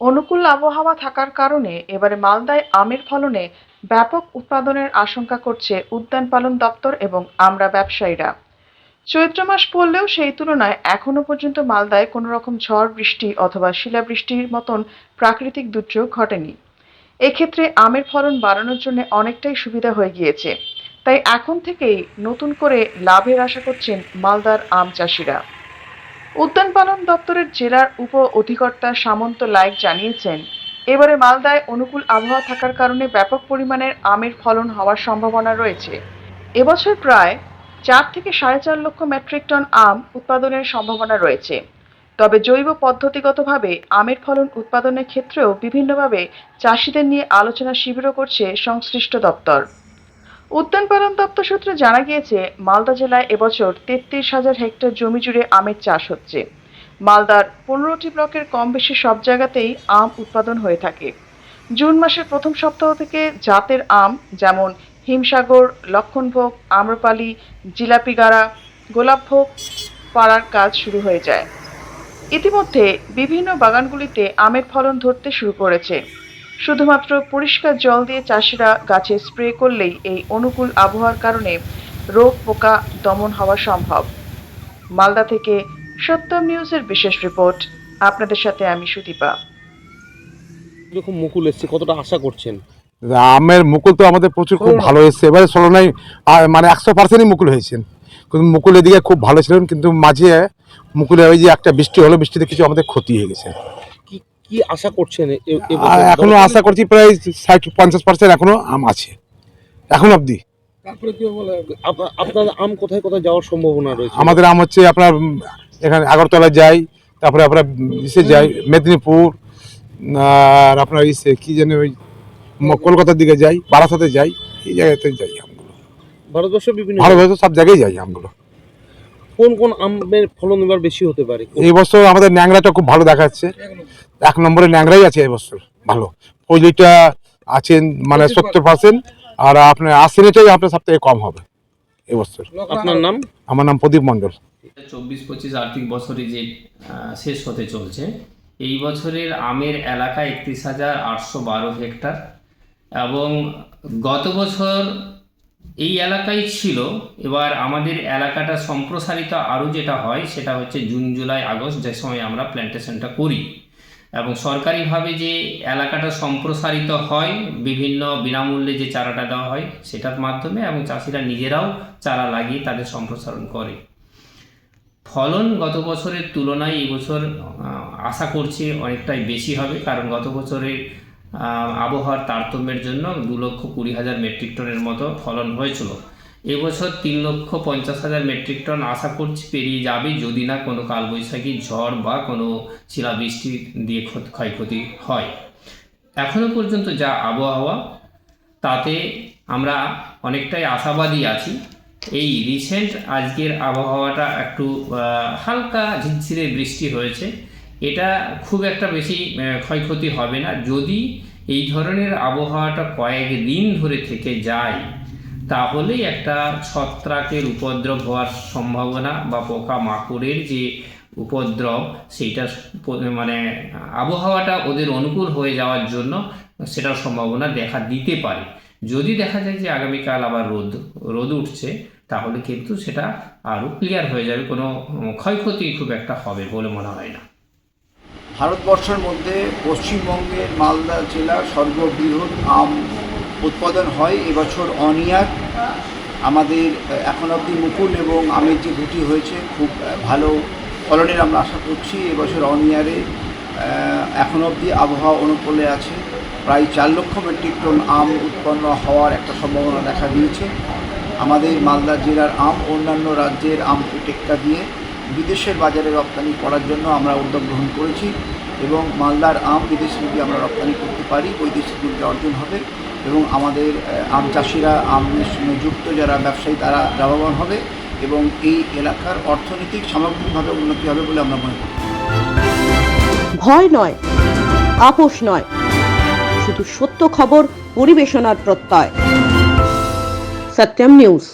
অনুকূল আবহাওয়া থাকার কারণে এবারে মালদায় আমের ফলনে ব্যাপক উৎপাদনের আশঙ্কা করছে উদ্যান পালন দপ্তর এবং আমরা ব্যবসায়ীরা। চৈত্র মাস পড়লেও সেই তুলনায় এখনও পর্যন্ত মালদায় কোনো রকম ঝড় বৃষ্টি অথবা শিলাবৃষ্টির মতন প্রাকৃতিক দুর্যোগ ঘটেনি। এক্ষেত্রে আমের ফলন বাড়ানোর জন্য অনেকটাই সুবিধা হয়ে গিয়েছে। তাই এখন থেকেই নতুন করে লাভের আশা করছেন মালদার আম চাষিরা। উদ্যান পালন দপ্তরের জেলার উপ অধিকর্তা সামন্ত লাইক জানিয়েছেন, এবারে মালদায় অনুকূল আবহাওয়া থাকার কারণে ব্যাপক পরিমাণের আমের ফলন হওয়ার সম্ভাবনা রয়েছে। এবছর প্রায় চার থেকে সাড়ে চার লক্ষ মেট্রিক টন আম উৎপাদনের সম্ভাবনা রয়েছে। তবে জৈব পদ্ধতিগতভাবে আমের ফলন উৎপাদনের ক্ষেত্রেও বিভিন্নভাবে চাষিদের নিয়ে আলোচনা শিবিরও করছে সংশ্লিষ্ট দপ্তর। উদ্যান পালন দপ্তর সূত্রে জানা গিয়েছে, মালদা জেলায় এবছর তেত্রিশ হাজার হেক্টর জমি জুড়ে আমের চাষ হচ্ছে। মালদার পনেরোটি ব্লকের কম বেশি সব জায়গাতেই আম উৎপাদন হয়ে থাকে। জুন মাসের প্রথম সপ্তাহ থেকে জাতের আম, যেমন হিমসাগর, লক্ষণভোগ, আম্রপালি, জিলাপিগাড়া, গোলাপভোগ পাড়ার কাজ শুরু হয়ে যায়। ইতিমধ্যে বিভিন্ন বাগানগুলিতে আমের ফলন ধরতে শুরু করেছে। শুধুমাত্র পরিষ্কার জল দিয়ে চাষিরা গাছে স্প্রে করলেই এই অনুকূল আবহাওয়ার কারণে রোগ পোকা দমন হওয়া সম্ভব। মালদা থেকে সত্যম নিউজের বিশেষ রিপোর্ট আপনাদের সাথে আমি সুদীপা। এরকম মুকুল এসছে কতটা আশা করছেন? আমের মুকুল তো আমাদের প্রচুর খুব ভালো এসছে। এবারে আহ, মানে একশো পার্সেন্টই মুকুল হয়েছেন। কিন্তু মুকুলের দিকে খুব ভালো ছিলেন কিন্তু মাঝে মুকুলে ওই যে একটা বৃষ্টি হলো বৃষ্টিতে কিছু আমাদের ক্ষতি হয়ে গেছে। কি কি আশা করছেন এখনও আশা করছি প্রায় ষাট পঞ্চাশ পার্সেন্ট এখনও আম আছে। এখন অবধি। আপনা- আপনার আম কোথায় কোথায় যাওয়ার সম্ভাবনা রয়েছে? আমাদের আম হচ্ছে আপনার এখানে আগরতলা যাই তারপরে আপনার ইসে যাই মেদিনীপুর আর আপনার ইসে কি জানি ওই কলকাতার দিকে যাই বারাসাতে যাই এই জায়গাতে যাই আমগুলো। ভারতবর্ষের বিভিন্ন ভালোভাবে সব জায়গায় যাই আমগুলো। কোন কোন আমের ফলন এবার বেশি হতে পারে? এই বছর আমাদের ন্যাংরাটা খুব ভালো দেখাচ্ছে। এক নম্বরে ন্যাংরাই আছে এই বছর ভালো। পঁয়লিটা আছেন মানে সত্তর পার্সেন্ট আর আপনার আশিটাই আপনার সব থেকে কম হবে এবছর আপনার নাম? আমার নাম প্রদীপ মণ্ডল। চব্বিশ পঁচিশ আর্থিক বছরে যে শেষ হতে চলছে এই বছরের আমের এলাকা একত্রিশ হাজার আটশো বারো হেক্টর এবং গত বছর এই এলাকায় ছিল। এবার আমাদের এলাকাটা সম্প্রসারিত আরও যেটা হয়, সেটা হচ্ছে জুন, জুলাই, আগস্ট, যে সময় আমরা প্ল্যান্টেশনটা করি। এবং সরকারিভাবে যে এলাকাটা সম্প্রসারিত হয়, বিভিন্ন বিনামূল্যে যে চারাটা দেওয়া হয়, সেটার মাধ্যমে এবং চাষিরা নিজেরাও চারা লাগিয়ে তাদের সম্প্রসারণ করে। ফলন গত বছরের তুলনায় এই বছর আশা করছি অনেকটাই বেশি হবে, কারণ গত বছরের আবহাওয়ার তারতম্যের জন্য দু লক্ষ কুড়ি হাজার মেট্রিক টনের মতো ফলন হয়েছিল। এবছর তিন লক্ষ পঞ্চাশ হাজার মেট্রিক টন আশা করছি পেরিয়ে যাবে, যদি না কোনো কালবৈশাখী ঝড় বা কোনো শিলাবৃষ্টি দিয়ে ক্ষত- ক্ষয়ক্ষতি হয়। এখনও পর্যন্ত যা আবহাওয়া, তাতে আমরা অনেকটাই আশাবাদী আছি। এই রিসেন্ট আজকের আবহাওয়াটা একটু হালকা ঝিরঝিরে বৃষ্টি হয়েছে। এটা খুব একটা বেশি ক্ষয়ক্ষতি হবে না। যদি এই ধরনের আবহাওয়াটা কয়েক দিন ধরে থেকে যায়, তাহলেই একটা ছত্রাকের উপদ্রব হওয়ার সম্ভাবনা বা পোকা মাকড়ের যে উপদ্রব, সেইটা মানে আবহাওয়াটা ওদের অনুকূল হয়ে যাওয়ার জন্য সেটার সম্ভাবনা দেখা দিতে পারে। যদি দেখা যায় যে আগামীকাল আবার রোদ রোদ উঠছে, তাহলে কিন্তু সেটা আরও ক্লিয়ার হয়ে যাবে। কোনো ক্ষয়ক্ষতি খুব একটা হবে বলে মনে হয় না। ভারতবর্ষের মধ্যে পশ্চিমবঙ্গের মালদা জেলার সর্ববৃহৎ আম উৎপাদন হয়। এবছর অনিয়ার, আমাদের এখন অবধি মুকুল এবং আমের যে গুটি হয়েছে, খুব ভালো ফলনের আমরা আশা করছি। এবছর অনিয়ারে এখন অবধি আবহাওয়া অনুকূলে আছে। প্রায় চার লক্ষ মেট্রিক টন আম উৎপন্ন হওয়ার একটা সম্ভাবনা দেখা দিয়েছে। আমাদের মালদা জেলার আম, অন্যান্য রাজ্যের আমকে টেক্কা দিয়ে বিদেশের বাজারে রপ্তানি করার জন্য আমরা উদ্যোগ গ্রহণ করেছি এবং মালদার আম বিদেশে যদি আমরা রপ্তানি করতে পারি, বৈদেশিক মুদ্রা অর্জন হবে এবং আমাদের আম চাষিরা আমের সঙ্গে যুক্ত যারা ব্যবসায়ী তারা লাভবান হবে এবং এই এলাকার অর্থনৈতিক সামগ্রিকভাবে উন্নতি হবে বলে আমরা মনে করি। ভয় নয়, আপোষ নয়, শুধু সত্য খবর, পরিবেশনার প্রত্যয়। সত্যম নিউজ।